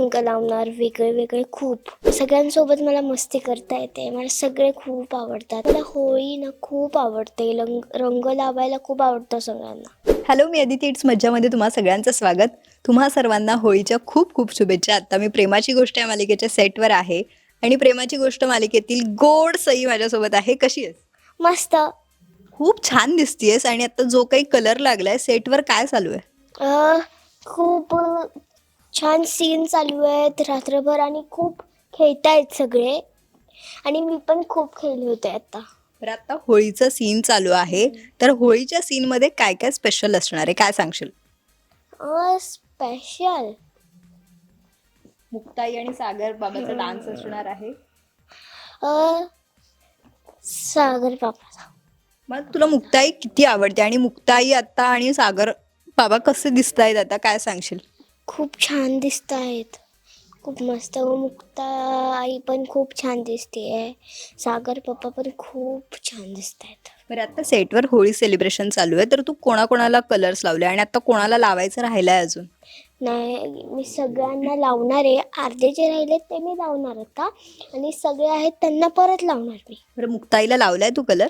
लावणार वेगळे वेगळे खूप. सगळ्यांसोबत मला मस्ती करता येते. मला सगळे खूप आवडतात. मला होळी ना खूप आवडते. रंग रंग लावायला खूप आवडतं सगळ्यांना. हॅलो मी अदिती इट्स मज्जामध्ये तुम्हा सगळ्यांचं स्वागत. तुम्हा सर्वांना होळीच्या खूप खूप शुभेच्छा. आता मी प्रेमाची गोष्ट या मालिकेच्या सेटवर आहे. आणि प्रेमाची गोष्ट मालिकेतील गोड सई माझ्यासोबत आहे. कशी आहेस? मस्त. खूप छान दिसतीयस. आणि आता जो काही कलर लागलाय सेटवर काय चालू आहे? अं, खूप छान सीन चालू आहेत. रात्रभर आणि खूप खेळतायत सगळे. आणि मी पण खूप खेळले होते आता. तर आता होळीचं सीन चालू आहे. तर होळीच्या सीनमध्ये काय काय स्पेशल असणार आहे? काय सांगशील? स्पेशल मुक्ताई आणि सागर बाबाचा डान्स असणार आहे. सागर बाबा मग तुला मुक्ताई किती आवडते? आणि मुक्ताई आता आणि सागर बाबा कसे दिसत आहेत आता काय सांगशील? खूप छान दिसत आहेत खूप मस्त व मुक्ता आई पण खूप छान दिसते सागर पप्पा पण खूप छान दिसत आहेत बरं आता सेटवर होळी सेलिब्रेशन चालू आहे तर तू कोणाकोणाला कलर्स लावले आणि आता कोणाला लावायचं राहिलंय अजून? नाही मी सगळ्यांना लावणार आहे. अर्धे जे राहिले ते मी लावणार आता आणि सगळे आहेत त्यांना परत लावणार मी. बरं मुक्ताईला लावलाय तू कलर?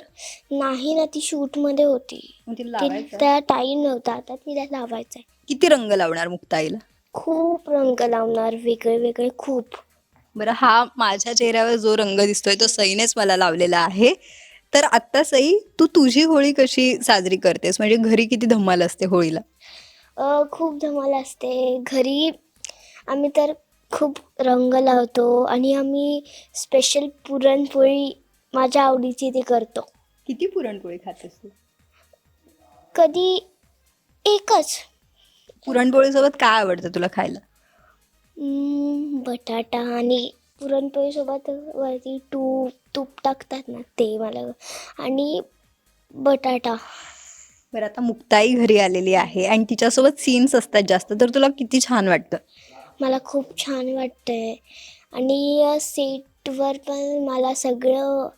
नाही ना ती शूटमध्ये होती. तिला ती लावायचा? त्या टाईम नव्हता आता तिला लावायचा आहे किती रंग लावणार मुक्ताईला? खूप रंग लावणार वेगळे वेगळे खूप. बरं हा माझ्या चेहऱ्यावर जो रंग दिसतोय तो सईनेच मला लावलेला आहे. तर आत्ता सई तू तुझी होळी कशी साजरी करतेस? म्हणजे घरी किती धमाल असते होळीला? खूप धमाल असते. घरी आम्ही तर खूप रंग लावतो आणि आम्ही स्पेशल पुरणपोळी माझ्या आवडीची ती करतो. किती पुरणपोळी खातेस तू? कधी एकच. पुरणपोळीसोबत काय आवडतं तुला खायला? हम्म, बटाटा आणि पुरणपोळीसोबत वरती तूप तूप टाकतात ना ते मला. आणि बटाटा. बरं आता मुक्ताई घरी आलेली आहे आणि तिच्यासोबत सीन्स असतात जास्त. तर तुला किती छान वाटतं? मला खूप छान वाटतंय. आणि सेटवर पण मला सगळं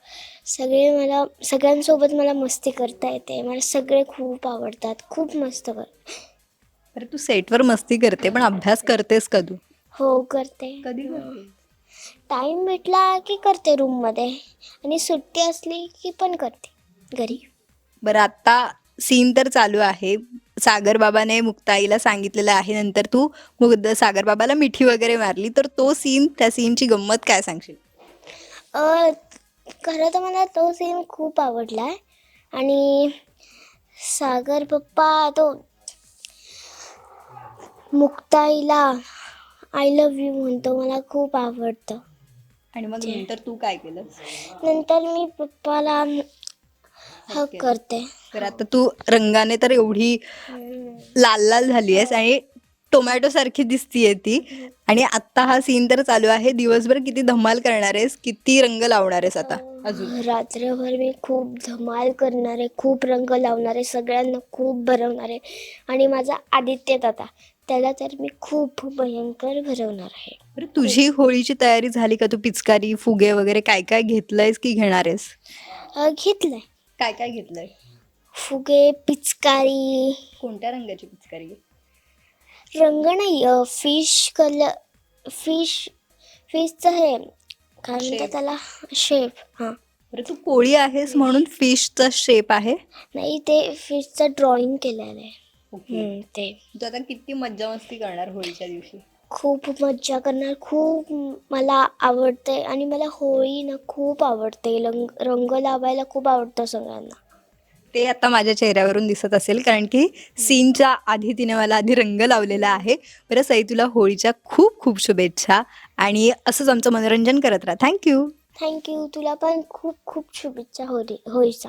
सगळे मला सगळ्यांसोबत मला मस्ती करता येते. मला सगळे खूप आवडतात. खूप मस्त कर बरं तू सेटवर मस्ती करते पण अभ्यास करतेस का तू? हो करते. कधी टाईम भेटला की करते रूममध्ये आणि सुट्टी असली की पण करते. घरी. बरं आता सीन तर चालू आहे. सागर बाबाने मुक्ताईला सांगितलेलं आहे नंतर तू मुग्ध सागर बाबाला मिठी वगैरे मारली तर तो सीन त्या सीनची गंमत काय सांगशील? खरं तर मला तो सीन खूप आवडला आहे. आणि सागर पप्पा तो मुक्ताईला आय लव्ह यू म्हणतो मला खूप आवडतं. आणि मग नंतर तू काय केलं नंतर मी पप्पाला हक करते. तर आता तू रंगाने तर एवढी लाल लाल झाली आहेस आणि टोमॅटो सारखी दिसतीये ती. आणि आत्ता हा सीन तर चालू आहे. दिवसभर किती धमाल करणार आहेस किती रंग लावणार आहेस आता? अजून. रात्रभर मी खूप धमाल करणार आहे खूप रंग लावणार आहे सगळ्यांना खूप भरवणार आहे. आणि माझा आदित्य दादा त्याला तर मी खूप भयंकर भरवणार आहे. बरं तुझी होळीची तयारी झाली का? तू पिचकारी फुगे वगैरे काय काय घेतलंयस की घेणार आहेस? अ, घेतलंय. काय काय घेतलंय? फुगे पिचकारी. कोणत्या रंगाची पिचकारी? रंग नाही फिश कलर फिश फिशचं हे काय म्हणतात Shape. त्याला? शेप हां. बरं तू कोळी आहेस म्हणून फिशचा शेप आहे? नाही ते फिशचं ड्रॉइंग केलेलं आहे. हम्म, ते. तू आता किती मज्जा मस्ती करणार होळीच्या दिवशी? खूप मज्जा करणार खूप मला आवडते आणि मला होळी ना खूप आवडते रंग रंग लावायला खूप आवडतं सगळ्यांना. ते आता माझ्या चेहऱ्यावरून दिसत असेल कारण की सीनच्या आधी तिने मला आधी रंग लावलेला आहे. बरं सई तुला होळीच्या खूप खूप शुभेच्छा आणि असंच आमचं मनोरंजन करत राहा. थँक्यू थँक्यू तुला पण खूप खूप शुभेच्छा होळी होळीचा.